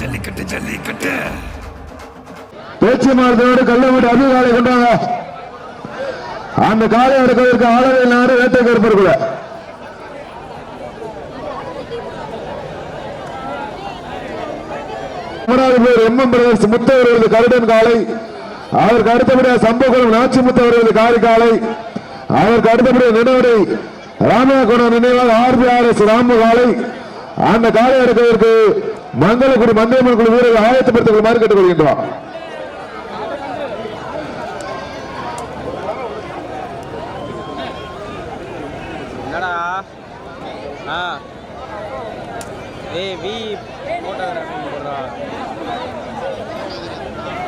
ஜல்லிக்கட்டு ஜல்லிக்கட்டு. பேச்சு மாறுதோடு கள்ளவீடு அதிகாலை கொண்டாங்க. அந்த காலை எடுப்பதற்கு ஆளவே நாடு வேட்டை கருப்பருக்குள்ள மூணாவது பேர் எம் எம் முத்தவர்களது கருடன் காலை அதற்கு அடுத்தபடியாக சம்பகுளம் நாச்சி முத்தவர்களது காரி காலை அதற்கு அடுத்தபடியாக நினைவடை ராமகுணம் நினைவாக ஆர்பிஆர்எஸ் ராமு காலை அந்த காலை எடுப்பதற்கு மங்களக்குடி மந்திரமன் குழு வீரர்கள் ஆயத்தப்படுத்திக் கொள்ளுமாறு கேட்டுக்கொள்கின்றோம். என்னடா? ஆ. ஏய் வி ஃபோட்டோகிராஃபி போடுறா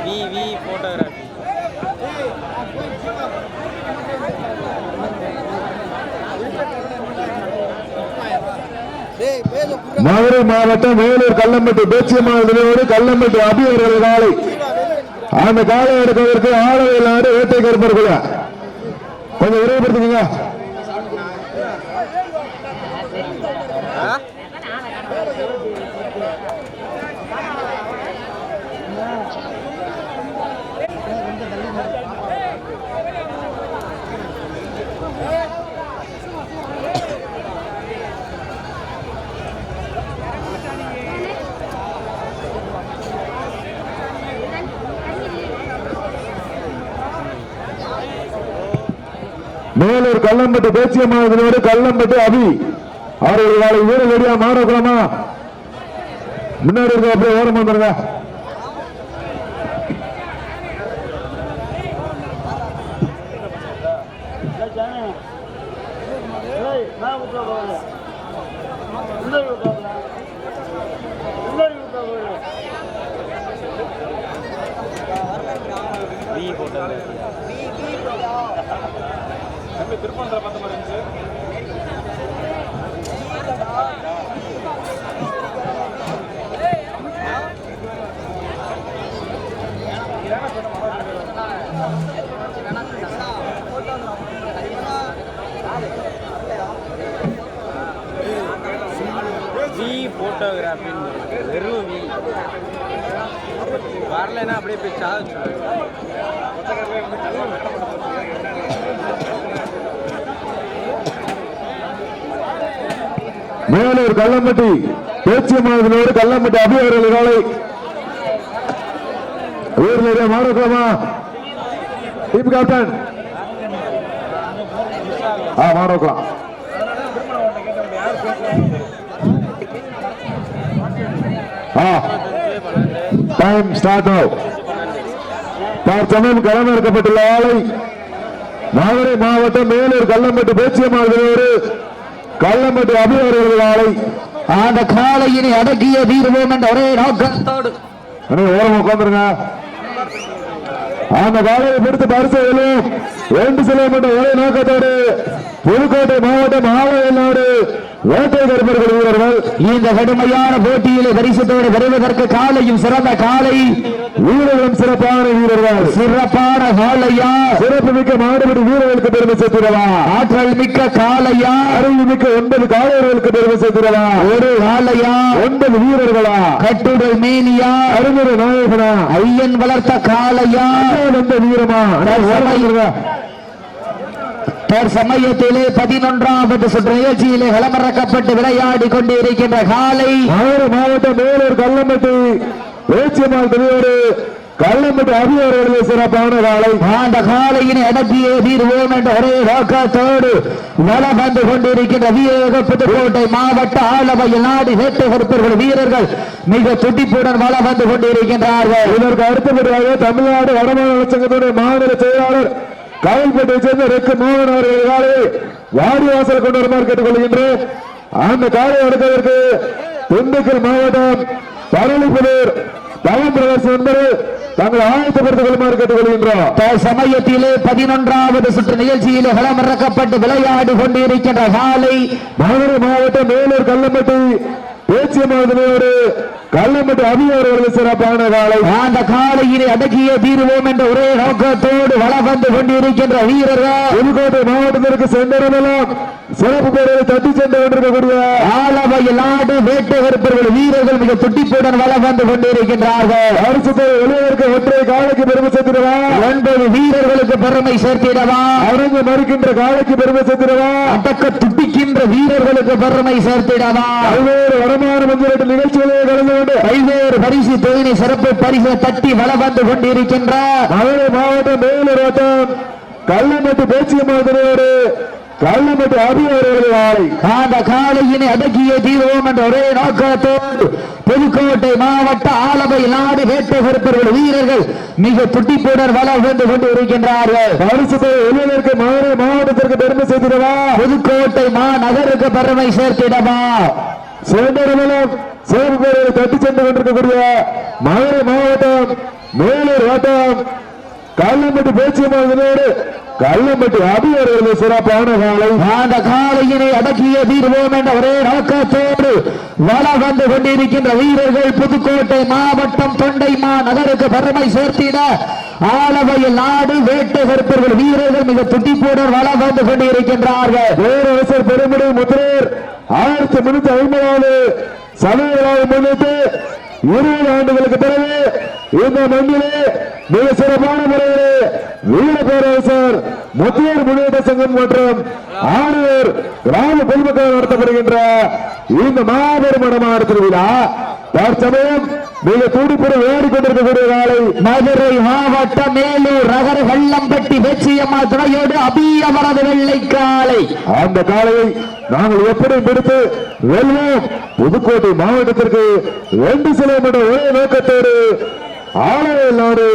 வி வி ஃபோட்டோகிராஃபி மதுரை மாவட்டம் வேலூர் கல்லம்பட்டு பேச்சியம்மாள் கல்லம்பட்டு கல்லம்பட்டி அபியர்கள் காலை. அந்த காலை எடுப்பதற்கு ஆளுநர் நாடு வேட்டை கருப்பர்கள் கொஞ்சம் விரைவுபடுத்துங்க மேலூர் கல்லம்பட்டி தேசிய நினைவோடு கல்லம்பட்டி அபி. அவர்கள் காலை வீர ரெடியா மாறக்கலாமா முன்னாடி இருக்க அப்படியே ஓரம் வந்துருங்க. மேலூர் கள்ளம்பட்டி பேச்சியம்மாள் நினைவோடு கள்ளம்பட்டி அபிவர்கள் காலை ஊரில் மாறக்கலாமா டீம் கேப்டன் ஆ மாறக்கலாம் டைம் ஸ்டார்ட் ஆகும் தற்சமயம் களம் இறக்கப்பட்டுள்ள ஆலை. மதுரை மாவட்டம் மேலூர் கல்லம்பட்டி பேச்சியம்மாள் ஒரு கல்லம்பட்டி அபி அவர்கள் அந்த காலையினை அடக்கிய தீர்வோம் என்ற ஒரே நோக்கத்தோடு ஓரம் உட்காந்துருங்க அந்த காலையை பிடித்து பரிசையிலும் ரெண்டு கிலோமீட்டர் ஒரே நோக்கத்தோடு புதுக்கோட்டை மாவட்டம் ஆலய நாடு வேட்டை கருப்பர்கள் வீரர்கள் இந்த கடுமையான போட்டியிலே பரிசுத்தோடு வருவதற்கு காலையும் சிறந்த காலை. வீரர்களும் சிறப்பான வீரர்கள். சிறப்பான காலையா சிறப்பு மிக்க மாடுபடி வீரர்களுக்கு பெருமை சேர்த்திடவா? ஆற்றல் மிக்க காலையா அறிவு மிக்க ஒன்பது காலையர்களுக்கு பெருமை சேர்த்திடவா? ஒரு காலையா ஒன்பது வீரர்களா? கட்டுடல் மேனியா? அறிஞர் நாயகனா? ஐயன் வளர்த்த காலையா வந்த வீரமா. தற்சமயத்திலே பதினொன்றாவது சுற்று நிகழ்ச்சியிலே களமிறக்கப்பட்டு விளையாடி கொண்டிருக்கின்ற காலை. மதுரை மாவட்டம் மேலூர் கல்லம்பட்டி பேச்சியம்மாள் தலைவர் கல்லம்பட்டி அபியவர்களுடைய சிறப்பான காலை. அந்த காலையினை அடக்கியே தீர்வோம் என்ற ஒரே நோக்கத்தோடு வலம் வந்து கொண்டிருக்கின்ற வீரர்கள் புதுக்கோட்டை மாவட்ட ஆலவையில் நாடு வேட்டை கருப்பர்கள் வீரர்கள் மிக துடிப்புடன் வலம் வந்து கொண்டிருக்கின்றார்கள். இதற்கு அடுத்தபடியாக தமிழ்நாடு வடமாநில சங்கத்துடைய மாநில செயலாளர் காவல்பேட்டை சேர்ந்த ரெக்கு மோகன் அவர்கள் காலை வாடிவாசல் கொண்டு வருமாறு கேட்டுக்கொள்கின்றேன். அந்த காலை எடுப்பதற்கு திண்டுக்கல் மாவட்டம் பரளிப்புதூர் பவன் பிரதர்ஸ் என்பது தாங்கள் ஆயத்தப்படுத்திக் கொள்ளுமாறு கேட்டுக்கொள்கின்றோம். சமயத்திலே பதினொன்றாவது சுற்று நிகழ்ச்சியிலே களமிறக்கப்பட்டு விளையாடி கொண்டிருக்கின்ற காலை மதுரை மாவட்டம் மேலூர் கல்லம்பட்டி பேச்சியமாதனோடு கல்லம்பட்டி அபியவர்கள் சிறப்பான காலை. அந்த காலையினை அடக்கிய தீர்வோம் என்ற ஒரே நோக்கத்தோடு வந்து கொண்டிருக்கின்ற வீரர்கள். புதுக்கோட்டை மாவட்டத்திற்கு சென்றவரெல்லாம் சிறப்பு பேரை தட்டி சென்று கொண்டிருக்கக்கூடிய ஆலவையில் நாடு வேட்டை கருப்பர்கள் வீரர்கள் மிக துட்டிப்புடன் வளம் வந்து கொண்டிருக்கின்றார்கள். அரசு வெளியிற்கு ஒற்றை காலைக்கு பெருமை சேர்த்திடவா? ஒன்பது வீரர்களுக்கு பெருமை சேர்த்திடவா? அரங்கு மறுக்கின்ற காலைக்கு பெருமை சேர்த்திடவா? அடக்க துட்டிக்கின்ற வீரர்களுக்கு பெருமை சேர்த்திடவா? பல்வேறு வடமான மஞ்சள் நிகழ்ச்சிகளில் கலந்து கொண்டு பல்வேறு பரிசு தொகுதி சிறப்பு பரிசு தட்டி வளம் வந்து கொண்டிருக்கின்ற மதுரை மாவட்டம் மேலூர் வட்டம். கள்ளமட்டு பேச்சியமாதிரியோடு கள்ளமட்டு அபியவர்கள் ஆலை அந்த காலையினை அடக்கிய தீர்வோம் என்ற ஒரே நோக்கத்தோடு புதுக்கோட்டை மாவட்ட ஆலவை நாடு வேட்டை கருப்பர்கள் வீரர்கள் மிக துட்டிப்புடன் வளம் வந்து கொண்டிருக்கின்றார்கள். பரிசுத்தை வெளியிற்கு மதுரை மாவட்டத்திற்கு பெருமை சேர்த்திடவா? புதுக்கோட்டை மாநகருக்கு பெருமை சேர்த்திடவா? சுதந்திரமலம் சிறப்பு பேரை தட்டி சென்று கொண்டிருக்கக்கூடிய மதுரை மாவட்டம் மேலூர் வட்டம் கள்ளம்பட்டி பேச்சியமாதிரியோடு கள்ளம்பட்டி அபியவர்கள் சிறப்பான காலை. அந்த காலையினை அடக்கிய தீர்வோம் என்ற ஒரே நோக்கத்தோடு வள வந்து கொண்டிருக்கின்ற வீரர்கள் புதுக்கோட்டை மாவட்டம் தொண்டை நகருக்கு பெருமை சேர்த்திட ஆலவையில் நாடு வேட்டை கருப்பர்கள் வீரர்கள் மிக துட்டிப்புடன் வள வந்து கொண்டிருக்கின்றார்கள். பேரரசர் பெருமுடி முத்திரர் ஆயிரத்தி முன்னூத்தி ஐம்பதாவது சமயவிழாவை முன்னிட்டு இருபது ஆண்டுகளுக்கு பிறகு இந்த மண்ணிலே மிக சிறப்பான முறையிலே வீர பேரரசர் முத்தியர் முன்னேற்ற சங்கம் மற்றும் ஆளுநர் கிராம பொதுமக்கள் நடத்தப்படுகின்ற இந்த மாபெரும் மடமான திருவிழா தற்சமயம் மிக துடிப்புடன் ஓடிக்கொண்டிருக்கக்கூடிய காலை மதுரை மாவட்டம் மேலூர் நகர வெள்ளம்பட்டி வெற்றியம்மா துணையோடு அபியவரது வெள்ளை காலை அந்த காலையை நாங்கள் எப்படி பிடித்து வெல்வோம். புதுக்கோட்டை மாவட்டத்திற்கு ரெண்டு சிலோமீட்டர் ஒரே நோக்கத்தோடு ஆலயம் நாடு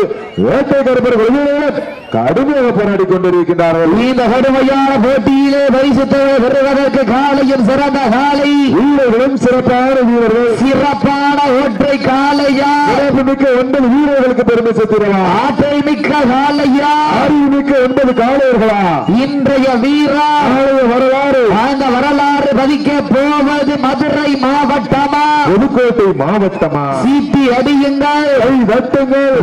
வேட்டை கருப்பர் வெளியுடன் கடுமையாக போராடி கொண்டிருக்கின்றார்கள். இந்த கடுமையான போட்டியிலே பரிசு தொகை பெறுவதற்கு காலையும் சிறந்த காலை. வீரர்களும் சிறப்பான வீரர்கள். சிறப்பான ஒற்றை காலையா? சிறப்பு மிக்க ஒன்பது வீரர்களுக்கு பெருமை சேர்த்திடலாம் ஆற்றல் மிக்க காலையா? அறிவு மிக்க ஒன்பது காளையர்களா? இன்றைய வீரா? வரலாறு. அந்த வரலாறு பதிக்க போவது மதுரை மாவட்டமா? புதுக்கோட்டை மாவட்டமா? சீட்டி அடியுங்கள்.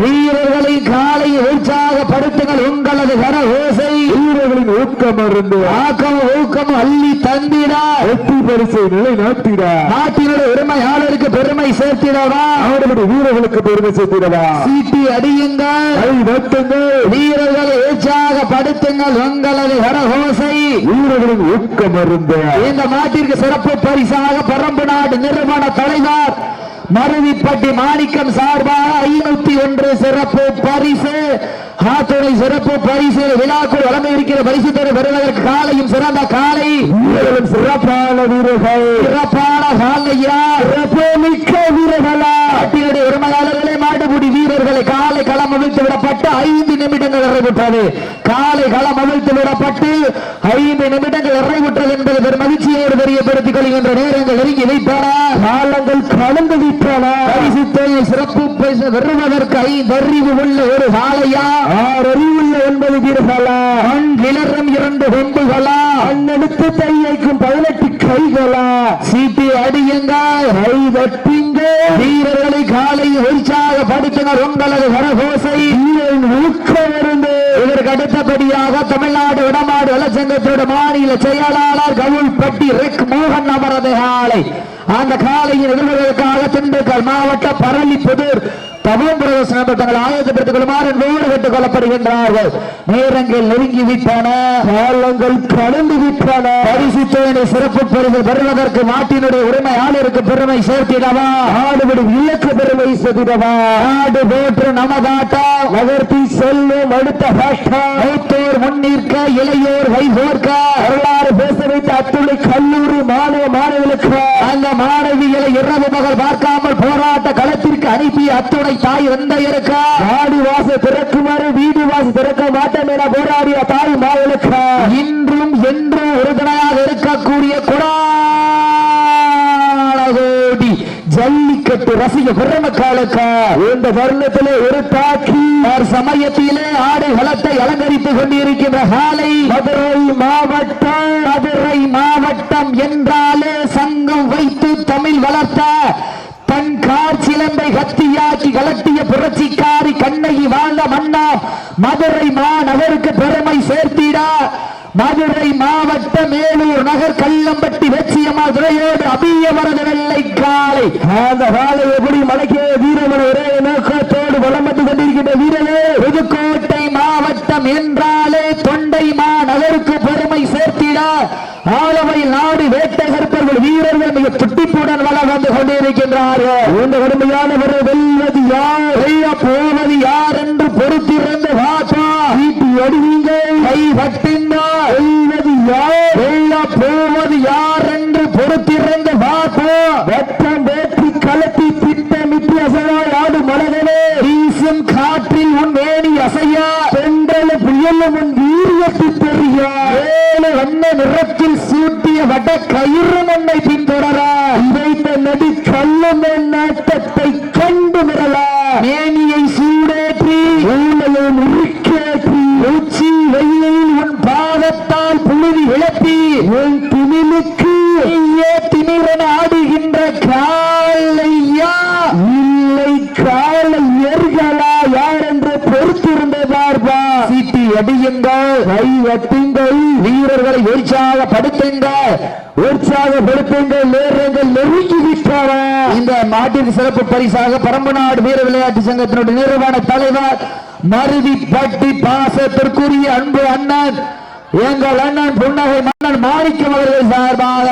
வீரர்களை காலை உற்சாகப்படுத்துங்கள். உங்களது கர ஓசை வீரர்களின் ஊக்கம் அருந்து. ஆக்கம் ஊக்கம் அள்ளி தந்திட. வெற்றி பரிசை நிலைநாட்டிட. நாட்டினுடைய உரிமையாளருக்கு பெருமை சேர்த்திடவா? அவர்களுடைய வீரர்களுக்கு பெருமை சேர்த்திடவா? சீட்டி அடியுங்கள். கை தட்டுங்கள் வீரர்களை உற்சாகப்படுத்துங்கள் உங்களது கரகோசை வீரர்களின் ஊக்கம் அருந்து. இந்த நாட்டிற்கு சிறப்பு பரிசாக பரம்பு நாடு நிறுவன தலைவர் மருவிப்பட்டி மாணிக்கம் சார்பாக ஐநூத்தி ஒன்று சிறப்பு பரிசு. ஆத்துணை சிறப்பு பரிசு. விழாக்குள் வழங்க இருக்கிற பரிசு பெற பெறுவதற்கு காலையும் சிறந்த காலை. சிறப்பான வீரர்கள். சிறப்பான காலையா? சிறப்பு மிக்க வீரர்களா? நாட்டினுடைய உரிமையாளர்களே மாடுபிடி வீரர்களை காலை களம் அவிழ்த்து விடப்பட்டு ஐந்து நிமிடங்கள் நிறைவுற்றது. காலை களம் அவிழ்த்து விடப்பட்டு ஐந்து நிமிடங்கள் நிறைவுற்றது என்பது பெரும் தெரியப்படுத்திக் கொள்கின்ற நேரங்கள் நெருங்கி வைத்தன காலங்கள் கலந்து விட்டன பரிசு தொகை சிறப்பு பரிசு பெறுவதற்கு ஐந்து அறிவு உள்ள ஒரு காலையா ஆறு அறிவுள்ள ஒன்பது வீரர்களா? மண் கிளறும் இரண்டு கொம்புகளா? அண்ணெடுத்து தையைக்கும் பதினெட்டு கைகளா? சீட்டி அடியுங்கள் கை தட்டுங்க வீரர்களை காலை உற்சாகப்படுத்தினர் உங்களது வரகோசை. இதற்கு அடுத்தபடியாக தமிழ்நாடு வடமாடு வளச்சங்கத்தோட மாநில செயலாளர் கவுல்பட்டி ரெக் மோகன் அவரது காலை. அந்த காலையில் எதிர்வதற்காக திண்டுக்கல் மாவட்ட பரளிப்புதூர் தமம் பிரதேசம் தங்கள் ஆயத்தப்படுத்திக் கொள்ளுமாறு என்போடு கேட்டுக் கொள்ளப்படுகின்றார்கள். நேரங்கள் நெருங்கி விட்டன. காலங்கள் கடந்து விட்டன. பரிசு தொகையை சிறப்பு பரிசு பெறுவதற்கு நாட்டினுடைய உரிமையாளருக்கு பெருமை சேர்த்திடவா? ஆடுபடும் இலக்கு பெருமை சேர்த்திடவா? நாடு போற்று நமதாட்டா? நகர்த்தி செல்லும் அடுத்த மூத்தோர் முன்னிற்க இளையோர் வைகோர்க்க வரலாறு பேச வைத்த அத்துணை கல்லூரி மாணவ மாணவிகளுக்கு. அந்த மாணவிகளை இரவு பகல் பார்க்காமல் போராட்ட களத்திற்கு அனுப்பிய அத்துணை தாய் தந்தையருக்கு? ஆடி வாச திறக்குமாறு வீடு வாச திறக்க மாட்டோம் என போராடிய தாய் மாவுகளுக்கு இன்றும் என்றும் உறுதுணையாக இருக்கக்கூடிய குடாடி ஜல்லிக்கட்டு ரசிக பெருமக்களுக்கு இந்த தருணத்திலே ஒரு தாக்கி சமயத்திலே ஆடை வளத்தை அலங்கரித்துக் கொண்டிருக்கின்ற காலை மதுரை மாவட்டம் மதுரை மாவட்டம் என்றாலே சங்கம் வைத்து தமிழ் வளர்த்த கத்தியாக்கி கலட்டிய புரட்சிக்காரி கண்ணகி வாழ்ந்த மன்னா மதுரை மாநகருக்கு பெருமை சேர்த்திட. மதுரை மாவட்ட மேலூர் நகர் கல்லம்பட்டி வெச்சியம்மா துறையோடு அபியவரது வெள்ளை காலை அந்த காலை எப்படி மடக்கிய வீரமன ஒரே நோக்கத்தோடு வளம் வந்து கொண்டிருக்கின்ற வீரரே. புதுக்கோட்டை மாவட்டம் என்றாலே தொண்டை மாநகருக்கு பெருமை சேர்த்திட ஆலவை நாடு வேட்டகர்ப்பர்கள் வீரர்கள் மிக துட்டிப்புடன் வளம் வந்து கொண்டிருக்கின்றார்கள். இந்த கடுமையானவர் வெல்வது யார்? போவது யார் என்று பொறுத்திருந்து வாப்பா வீட்டு அடிவீங்கள் கை வட்டிந்தார் வெல்வது யார்? வெல்ல போவது யார் என்று பொறுத்திருந்து வாப்பா வட்டம் வேற்றி கலத்தி திட்டமிட்டு அசைவாய் ஆடு மலர்களே வீசும் காற்றில் உன் மேனி அசையா. பெண்கள் புயலும் உன் வீரியத்தை பெரியா ஏழு வண்ண நிறத்தில் சூட்டிய கயிறு மண்ணை பின்தொடரா. இதைத்த நடி கல்லும் நாட்டத்தை கண்டு மிரலா மேனியை சூடேற்றி ஊழலை முறுக்கேற்றி உச்சி வெயிலில் உன் பாதத்தால் புழுதி இழப்பி உன் திமிலுக்கு நீயே திமிரன ஆடுகின்ற காலையா இல்லை காலை எர்களா யார் என்று பொறுத்திருந்த பார்பா சீட்டி அடியுங்கள் கை வட்டுங்கள் வீரர்களை உற்சாகப்படுத்துங்கள் உற்சாகப்படுத்துங்கள் நேரங்கள் நெருங்கி விட்டாரா இந்த மாட்டின் சிறப்பு பரிசாக பரம்பநாடு வீர விளையாட்டு சங்கத்தினுடைய நிறுவன தலைவர் மருதி பட்டி பாசத்திற்குரிய அன்பு அண்ணன் எங்கள் அண்ணன் புன்னகை மன்னன் மாணிக்கம் அவர்கள் சார்பாக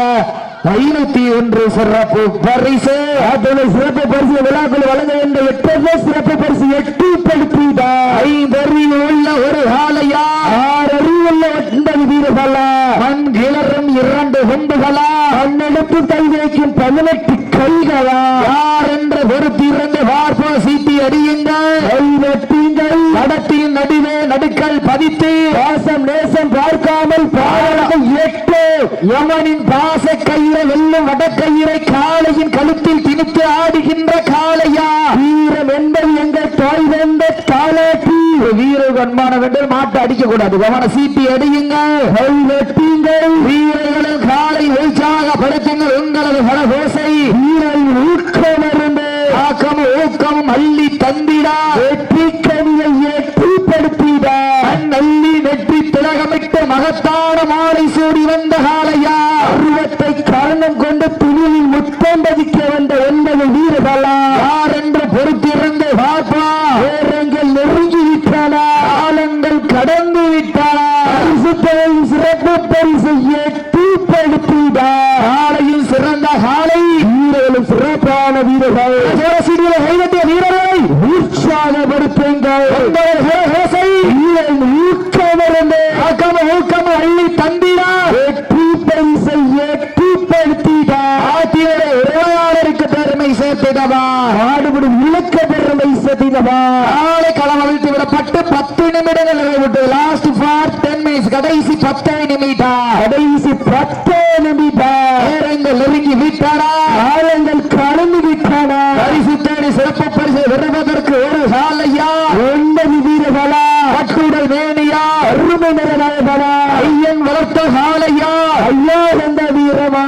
ஐநூத்தி ஒன்று சிறப்பு பரிசு. அத்தனை சிறப்பு பரிசு விழாக்கள் வழங்க என்ற எட்டே சிறப்பு பரிசு எட்டு படுத்திட்டார் ஐந்தறிவில் உள்ள ஒரு ஆலையா? ஆறு அறிவுள்ள ஒன்பது வீரர்களா? மண் கிளறும் இரண்டு குண்டுகளா? பன்னெடுப்பு கை வைக்கும் பதினெட்டு கைகளா? யார் என்று பொறுத்திருந்து பார்ப்போ சீட்டி அடியுங்கள் கை வெட்டுங்கள் நடத்தியின் நடுவே நடுக்கல் பதித்து பாசம் நேசம் பார்க்காமல் பாடல்கள் எட்டு யமனின் பாச கயிறை வெல்லும் வடக்கயிறை காளையின் கழுத்தில் திணித்து ஆடுகின்ற காளையா? வீரம் என்பது எங்கள் தாய் வந்த காலாட்டி வீரர் கண்மான வென்று மாட்டை அடிக்க கூடாது கவன சீட்டி அடியுங்க. கை வெட்டுங்கள். வீரர்களின் காலை உற்சாகப்படுத்துங்கள் உங்களது பலகோசை வீரன் ஊக்கமருந்து ஆக்கமும் ஊக்கமும் அள்ளி தந்திடா. வெற்றி கனியை ஏற்றுப்படுத்திடா அள்ளி வெற்றி திலகமிட்டு மகத்தான மாலை சூடி வந்த காளையா பருவத்தை காரணம் கொண்டு துணியில் முத்தம் பதிக்க வந்த ஒன்பது வீரர்களா யார் என்று பொறுத்திருந்து பார்ப்பா நேரங்கள் நெருங்கி விட்டானா காலங்கள் கடந்து விட்டாரா சிறப்பு பரிசு ஏற்றுப்படுத்திடா காலையில் சிறந்த காலை வீரர்களும் சிறப்பான வீரர்கள். வீரர்களை உற்சாகப்படுத்துங்கள். ஊக்கமருந்து. ஊக்கம அள்ளி தந்திடா வெற்றி பரிசை ஏற்றுப்படுத்திடா ஆத்தியோட உரையாளருக்கு பெருமை சேர்த்திடவா. பாடுபடும் இலக்க பெருமை சதிதவா நாளை களம் அவிழ்த்து விடப்பட்டு பத்து நிமிடங்கள் நிறைவிட்டு லாஸ்ட் ஃபார் டென் மினிட்ஸ் கடைசி பத்து நிமிடம். கடைசி பத்தே நிமிடம். நேரங்கள் நெருங்கி விட்டாரா காலங்கள் கலந்து விட்டானா. பரிசு தேடி சிறப்பு பரிசு பெறுவதற்கு ஒரு சாலையா? ஒன்பது வீரர்களா கட்டுடல் வேணியா அருமை நிறநாயகனா ஐயன் வளர்த்த சாலையா? ஐயா வந்த வீரமா.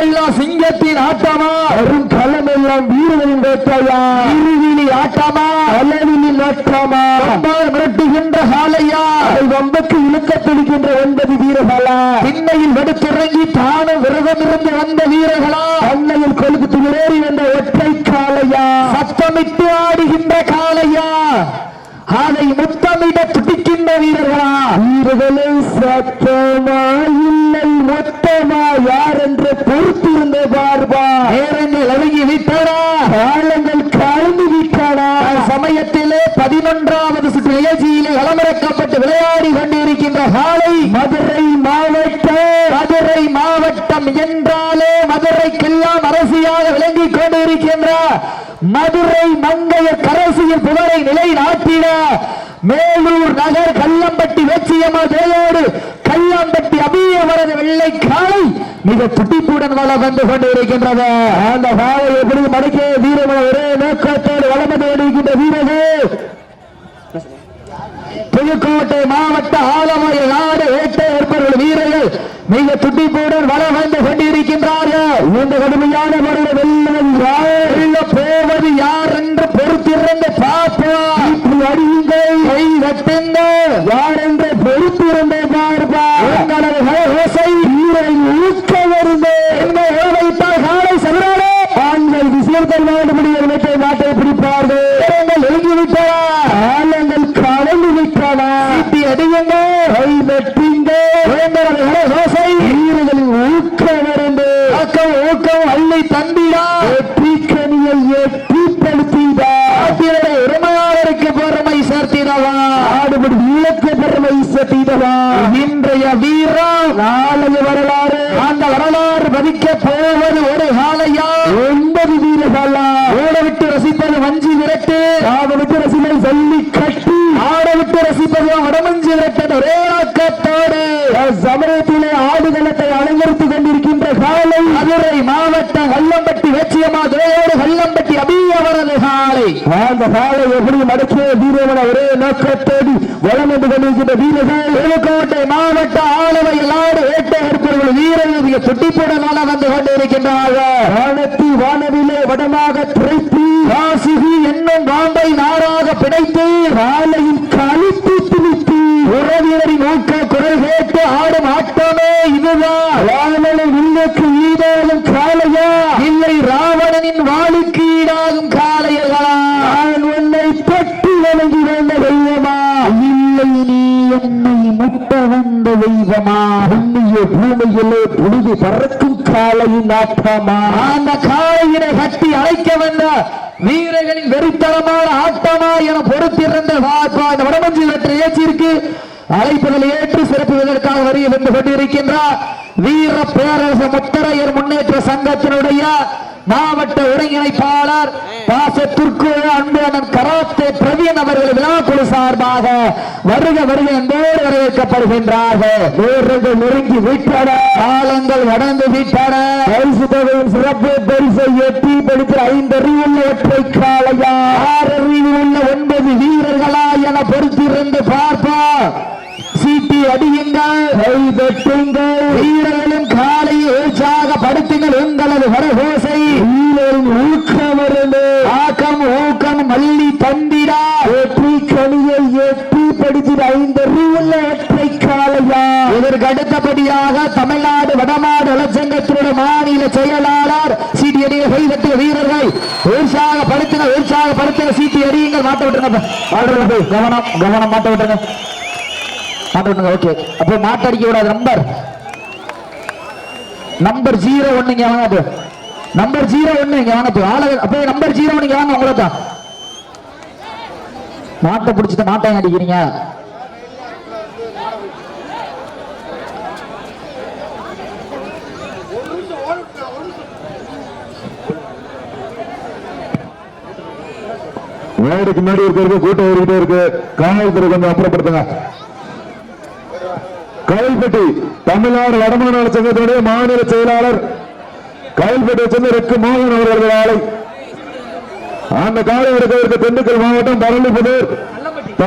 இடமெல்லாம் சிங்கத்தின் ஆட்டமா? வரும் களமெல்லாம் வீரர்களின் வேட்டையா? இருவிழி ஆட்டமா? அளவிலில் நோட்டமா மிரட்டுகின்ற சாலையா? வம்பக்கு இழுக்க பிடிக்கின்ற ஒன்பது வீரர்களா? திண்ணையில் வெடுத்திறங்கி தானும் விரதம் இருந்து வந்த வீரர்களா? அன்னையில் கொழுக்கு துளிரேறி வந்த ஒற்றை காளையா சத்தமிட்டு ஆடுகின்ற காளையா அதை முத்தமிட துடிக்கின்ற வீரர்களா வீரர்களே சத்தமா இல்லை மொத்தமா யார் என்று பொறுத்திருந்த பார்பா நேரங்கள் அழுகி விட்டனா காலங்கள் கலந்து விட்டானா சமயத்திலே பதினொன்றாவது சுற்று நிகழ்ச்சியிலே களமிறக்கப்பட்டு விளையாடி கொண்டிருக்கின்ற காலை மதுரை மாவட்டம் மதுரை மாவட்டம் என்றாலே மதுரைக்கெல்லாம் அரசியாக விளங்கிக் கொண்டிருக்கின்ற மதுரை மங்கைய கரசியில் புகழை நிலை நாட்டிட மேலூர் நகர் கல்லம்பட்டி வெச்சியம்மா தேயோடு கல்லம்பட்டி அபியவரது வெள்ளை காலை மிக துடிப்புடன் வள வந்து கொண்டிருக்கின்றது. அந்த காலை எப்படி மடக்கிய வீரமன ஒரே நோக்கத்தோடு வளர்ந்து வருகின்ற வீரர்கள்? புதுக்கோட்டை மாவட்ட ஆலமய நாடு வேட்டை ஏற்பவர்கள் வீரர்கள் மிக துட்டிப்புடன் வள வந்து கொண்டிருக்கின்றார்கள். இந்த கடுமையான முறையில் வெள்ளை யார் வெல்ல போவது யார் என்று இப்படி அடியுங்கள். கை கட்டுங்கள் யார் என்று பொறுத்திருந்த பார்ப்பா முதல் மாடுபிடி நிலைத்தை மாட்டை பிடிப்பார்கள் வீரர்கள் எழுதி விட்டவா ஆலங்கள் கலந்து விட்டன சீட்டி அடியுங்க கை வெட்டிங்க வேந்தர்கள் ரோசை வீரர்களின் ஊக்கமிருந்து ஊக்கம் ஊக்கம் அள்ளி தந்திடா வெற்றி கனியை எட்டிப்படுத்திட ஆட்டியரை உரிமையாளருக்கு பெருமை சேர்த்திடவா ஆடுபடி இலக்கு பெருமை சட்டிடவா இன்றைய வீரம் நாளைய வரலாறு அந்த வரலாறு பதிக்க போவது ஒரு காலையா ஒன்பது வீரர்களா ஓட விட்டு ரசிப்பது விரட்டு காவலுக்கு ரசிகை சொல்லி கட்டி ஆட விட்டு ரசிப்பது வடமஞ்சி விரட்டு ஒரே ஆக்கத்தோடு சமயத்திலே ஆடுகளத்தை அலங்கரித்துக் கொண்டிருக்கின்ற காலை மதுரை மாவட்டம் கல்லம்பட்டி வேச்சியம்மா துறையோடு கல்லம்பட்டி அபி அவரது காலை அந்த காலை எப்படி மடக்கிய வீரவன ஒரே நோக்கத்தோடு வளம் வந்து கொண்டிருக்கின்ற வீரர்கள் புதுக்கோட்டை மாவட்ட ஆளுமையில் நாடு வேட்டை ஏற்பவர்கள் வீரர்கள் சுட்டிப்புடனான வந்து கொண்டிருக்கின்றார்கள். வானத்தி வானவிலே பாம்பை நாராக பிணைத்து காலையில் கழித்து துணித்து உறவினரின் ஊக்க குரல் கேட்டு ஆடும் ஆட்டமே இதுதான் வானலை வில்லுக்கு ஈடாலும் காலையா இல்லை ராவணனின் வாளுக்கு ஈடாகும் காலையர்களா நான் உன்னை பட்டு வணங்கி வந்த தெய்வமா? இல்லை நீ என்னை முட்ட வந்த தெய்வமா? உன்னைய பூமியிலே புழுதி பறக்கும் காலையின் ஆட்டமா? அந்த காலையினை கட்டி அழைக்க வந்த வீரர்களின் வெறித்தனமான ஆட்டமா என பொறுத்திருந்த இந்த வடமஞ்சி வெற்றி ஏற்றிருக்கு. அழைப்புகள் ஏற்று சிறப்புவதற்காக வரிய வந்து கொண்டிருக்கின்றார் வீர பேரரசு முத்தரையர் முன்னேற்ற சங்கத்தினுடைய மாவட்ட ஒருங்கிணைப்பாளர் பாசத்திற்கு அன்பு அண்ணன் கராத்தே பிரவீன் அவர்கள் விழாக்குழு சார்பாக வருக வருக என்போடு வரவேற்கப்படுகின்றார்கள். வீரர்கள் நெருங்கி விட்டன. காலங்கள் கடந்து விட்டன. பரிசு தொகையின் சிறப்பு பரிசை எட்டி படித்து ஐந்தறிவுள்ள ஒற்றை காலையா ஆறறிவில் உள்ள ஒன்பது வீரர்களா என பொறுத்திருந்து பார்ப்போம். சீட்டி அடியுங்கள். கை வெட்டுங்கள் வீரர்களும் காலையை உற்சாகப்படுத்துங்கள் உங்களது வரகோசை வீரரின் ஊக்கமிருந்து ஆக்கம் ஊக்கம் மல்லி தந்திடா வெற்றி கனியை எட்டி படித்து ஐந்தறிவுள்ள ஒற்றை காலையா இதற்கு அடுத்தபடியாக தமிழ்நாடு வடமாடு நலச்சங்கத்தினுடைய மாநில செயலாளர் சீட்டி அடிய கைதட்டிய வீரர்கள் உற்சாகப்படுத்துங்க உற்சாகப்படுத்துங்க சீட்டி மாட்ட விட்டுருங்க ஆடுறது கவனம் கவனம் மாட்ட விட்டுருங்க. மாட்ட விட்டுருங்க ஓகே அப்போ மாட்டடிக்க கூடாது நம்பர். நம்பர் ஜீரோ ஒன்று இங்கே வாங்க அப்போ. நம்பர் ஜீரோ ஒன்று இங்கே வாங்க அப்போ. ஆளு அப்போ நம்பர் ஜீரோ ஒன்று இங்கே வாங்க உங்களை தான் மாட்டை பிடிச்சிட்டு மாட்டை அடிக்கிறீங்க. மேடைக்கு முன்னாடி இருக்கிறது கூட்டம் ஏறிக்கிட்டே இருக்கு காவல்துறை கொஞ்சம் அப்புறப்படுத்துங்க. கயல்பட்டி தமிழ்நாடு வடமாநில சங்கத்தினுடைய மாநில செயலாளர் கயல்பட்டியை சேர்ந்த ரெக்கு மோகன் அவர்களது ஆலை அந்த காலை இருக்கிறதுக்கு திண்டுக்கல் மாவட்டம் பரளிபுதூர்